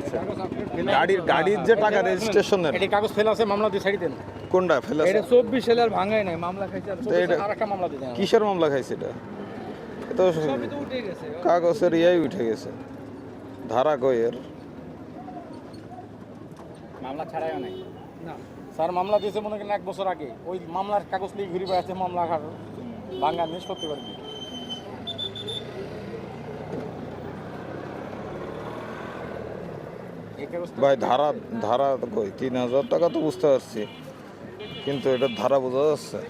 করছে। গাড়ির গাড়ির যে টাকা রেজিস্ট্রেশনের। এটা কাগজ ফেলা আছে মামলা দিয়ে ছাড়ি দেন। কোনটা ফেলে এটা চব্বিশ সালে আর ভাঙাই নাই মামলা খাইছে আর একটা মামলা দিয়ে কিসের মামলা খাইছে এটা? তো সবই তো উঠে গেছে। কাগজের ইয়াই উঠে গেছে। ধারা কইয়ের মামলা ছাড়াইও নাই। না। স্যার মামলা দিয়েছে মনে করেন এক বছর আগে। ওই মামলার কাগজ নিয়ে ঘুরে বেড়াচ্ছে মামলা ভাঙা নিষ্পত্তি করবে এই কাগজটা ভাই ধারা ধারা কই? তিন হাজার টাকা তো বুঝতে পারছি। কিন্তু এটা ধারা বোঝা যাচ্ছে।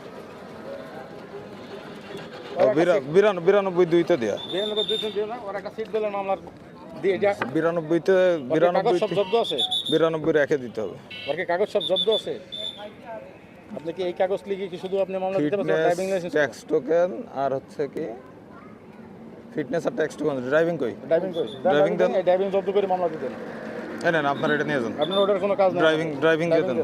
বিরানব্বই দুইতে দেয়া। বিরানব্বই দুই দিন দিও না ওর একটা সিট দলের মামলার দিয়ে যা। বিরানব্বইতে বিরানব্বই জব্দ আছে? বিরানব্বই রেখে দিতে হবে। কাগজ সব জব্দ আছে? আপনি কি এই কাগজ লিখে কি শুধু আপনি মামলা দিতে পারছেন? ড্রাইভিং লাইসেন্স ট্যাক্স টোকেন আর হচ্ছে কি? ফিটনেস আর ট্যাক্স টোকেন ড্রাইভিং কই? ড্রাইভিং করে Driving দেন। ড্রাইভিং জব্দ করে মামলা দিতেন। নেন আপনার এটা নিয়ে যান। আপনার ওটার কোনো কাজ ড্রাইভিং ড্রাইভিং দিয়ে দেন।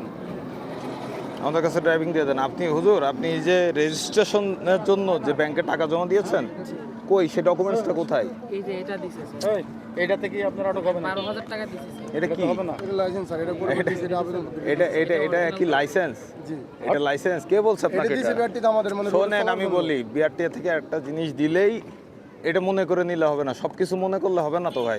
আমাদের কাছে ড্রাইভিং দিয়ে দেন। আপনি হুজুর আপনি যে রেজিস্ট্রেশনের জন্য যে ব্যাংকে টাকা জমা দিয়েছেন কই? সে ডকুমেন্টসটা কোথায়? এই যে এটা থেকে আপনার আটক হবে না। বারো হাজার টাকা দিছে এটা এটা কি? হবে না। লাইসেন্স স্যার এটা করে দিয়েছি এটা আবেদন। এটা এটা এটা কি লাইসেন্স জি। এটা লাইসেন্স কে বলছে এটা আপনাকে দিয়েছি এটা? ব্যাটটিতে আমাদের মানে শোনেন আমি বলি বিআরটি থেকে একটা জিনিস দিলেই এটা মনে করে নিলে হবে না। সব কিছু মনে করলে হবে না তো ভাই?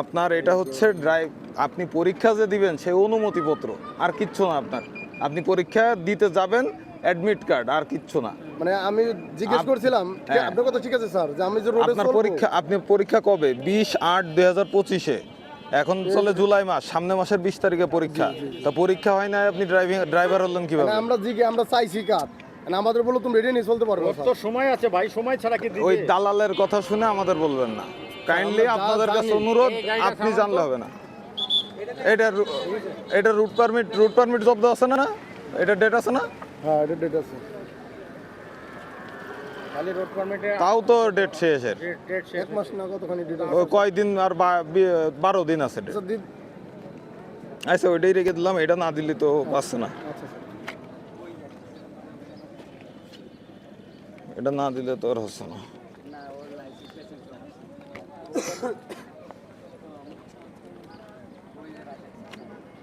আপনার এটা হচ্ছে ড্রাইভ আপনি পরীক্ষা যে দিবেন সেই অনুমতিপত্র আর কিচ্ছু না আপনার। আপনি পরীক্ষা দিতে যাবেন অ্যাডমিট কার্ড আর কিচ্ছু না। মানে আমি জিজ্ঞেস করছিলাম যে হ্যাঁ। আপনার কথা ঠিক আছে স্যার যে আমি যে রোডে আপনার পরীক্ষা আপনি পরীক্ষা কবে? বিশ আট দুই হাজার পঁচিশে। এখন চলে জুলাই মাস সামনে মাসের বিশ তারিখে পরীক্ষা। তা পরীক্ষা হয় না আপনি ড্রাইভিং ড্রাইভার হলেন কীভাবে? মানে আমরা জিগে আমরা চাইছি কার? মানে আমাদের বলো তুমি রেডি নিয়ে চলতে পারব তো সময় আছে ভাই সময় ছাড়া কি ওই দালালের কথা শুনে আমাদের বলবেন না। কাইন্ডলি আপনাদের কাছে অনুরোধ আপনি জানলে হবে না। এটা এটা রুট পারমিট রুট পারমিট জব্দ আছে না এটা ডেট আছে না? হ্যাঁ এটা ডেট আছে। খালি রোড পারমিটে তাও তো ডেট শেষের। ডেট শেষ এক মাস না কতখানি ওই কয়দিন আর বারো দিন আছে ডেট আচ্ছা আচ্ছা ওইটাই রেখে দিলাম এটা না দিলে তো পাচ্ছে না। আচ্ছা। এটা না দিলে তো আর হচ্ছে না।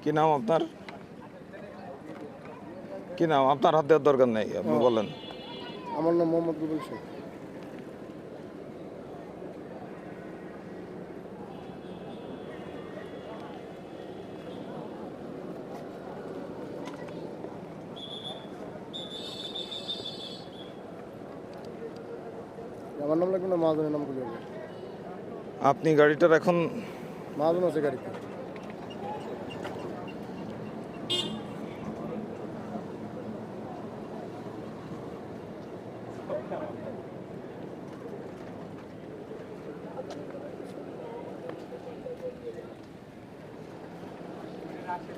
কি নাম আপনার? কি নাম? আপনার হাত দেওয়ার দরকার নেই আপনি বলেন। আমার নাম মোহাম্মদ রুবেল শেখ। আমার নাম লাগবে না মাহাজনের নাম হবে আপনি গাড়িটার এখন মাহাজন আছে গাড়িতে।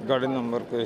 গাড়ির নাম্বার কই?